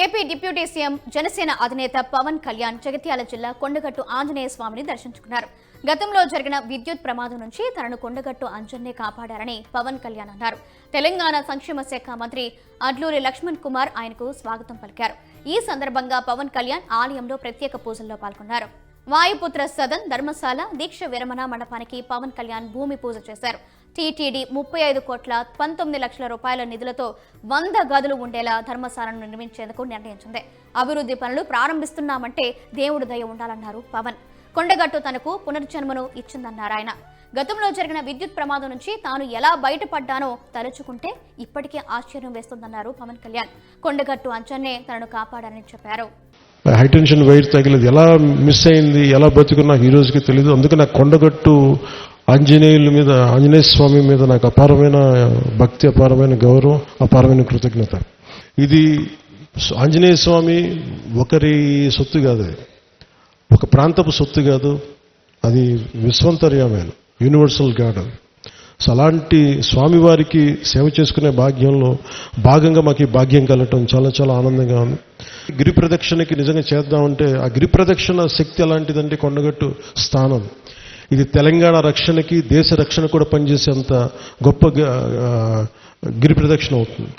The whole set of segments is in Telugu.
ఏపీ డిప్యూటీ సీఎం జనసేన అధినేత పవన్ కళ్యాణ్ జగిత్యాల జిల్లా కొండగట్టు ఆంజనేయ స్వామిని దర్శించుకున్నారు. గతంలో జరిగిన విద్యుత్ ప్రమాదం నుంచి తనను కొండగట్టు అంజన్నే కాపాడారని పవన్ కళ్యాణ్ అన్నారు. తెలంగాణ సంక్షేమ శాఖ మంత్రి అడ్లూరి లక్ష్మణ్ కుమార్ ఆయనకు స్వాగతం పలికారు. ఈ సందర్భంగా పవన్ కళ్యాణ్ ఆలయంలో ప్రత్యేక పూజల్లో పాల్గొన్నారు. వాయుపుత్ర సదన్ ధర్మశాల దీక్ష విరమణ మండపానికి పవన్ కళ్యాణ్ భూమి పూజ చేశారు. టీటీడీ ముప్పై ఐదు కోట్ల పంతొమ్మిది లక్షల రూపాయల నిధులతో వంద గదులు ఉండేలా ధర్మశాలను నిర్మించేందుకు నిర్ణయించింది. అభివృద్ధి పనులు ప్రారంభిస్తున్నామంటే దేవుడు దయ ఉండాలన్నారు పవన్. కొండగట్టు తనకు పునర్జన్మను ఇచ్చిందన్నారు ఆయన. గతంలో జరిగిన విద్యుత్ ప్రమాదం నుంచి తాను ఎలా బయటపడ్డానో తలుచుకుంటే ఇప్పటికే ఆశ్చర్యం వేస్తుందన్నారు పవన్ కళ్యాణ్. కొండగట్టు అంచన్నే తనను కాపాడారని చెప్పారు. హైటెన్షన్ వైర్ తగిలేదు. ఎలా మిస్ అయింది ఎలా బతుకున్నా ఈ రోజుకి తెలియదు అందుకే నాకు కొండగట్టు ఆంజనేయుల మీద ఆంజనేయ స్వామి మీద నాకు అపారమైన భక్తి అపారమైన గౌరవం అపారమైన కృతజ్ఞత. ఇది ఆంజనేయ స్వామి ఒకరి సొత్తు కాదు ఒక ప్రాంతపు సొత్తు కాదు. అది విశ్వంతర్యమైన యూనివర్సల్ గాడ్ సో అలాంటి స్వామివారికి సేవ చేసుకునే భాగ్యంలో భాగంగా మాకు ఈ భాగ్యం కలగటం చాలా చాలా ఆనందంగా ఉంది. గిరి ప్రదక్షిణకి నిజంగా చేద్దామంటే ఆ గిరి ప్రదక్షిణ శక్తి ఎలాంటిదంటే కొండగట్టు స్థానం. ఇది తెలంగాణ రక్షణకి దేశ రక్షణ కూడా పనిచేసేంత గొప్ప గిరి ప్రదక్షిణ అవుతుంది.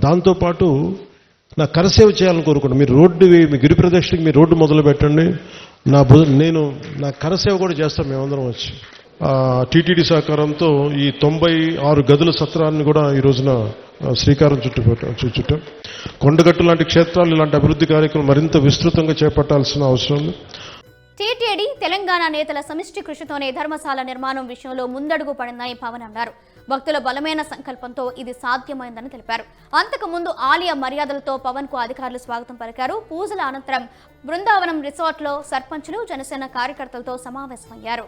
దాంతోపాటు నా కరసేవ చేయాలని కోరుకుంటాను మీరు రోడ్డు మీ గిరి ప్రదక్షిణకి మీరు రోడ్డు మొదలు పెట్టండి. నా నేను నా కరసేవ కూడా చేస్తాం మేమందరం వచ్చి. టీటీడీ సహకారంతో ఈ తొంభై ఆరు గదుల సత్రాన్ని కూడా ఈ రోజున శ్రీకారం చుట్టు చుట్టాం. కొండగట్టు లాంటి క్షేత్రాలు ఇలాంటి అభివృద్ధి కార్యక్రమం మరింత విస్తృతంగా చేపట్టాల్సిన అవసరం ఉంది. టీటీడీ తెలంగాణ నేతల సమిష్టి కృషితోనే ధర్మశాల నిర్మాణం విషయంలో ముందడుగు పడిందని పవన్ అన్నారు. భక్తుల బలమైన సంకల్పంతో ఇది సాధ్యమైందని తెలిపారు. అంతకు ముందు ఆలయ మర్యాదలతో పవన్కు అధికారులు స్వాగతం పలికారు. పూజల అనంతరం బృందావనం రిసార్ట్లో సర్పంచులు జనసేన కార్యకర్తలతో సమావేశమయ్యారు.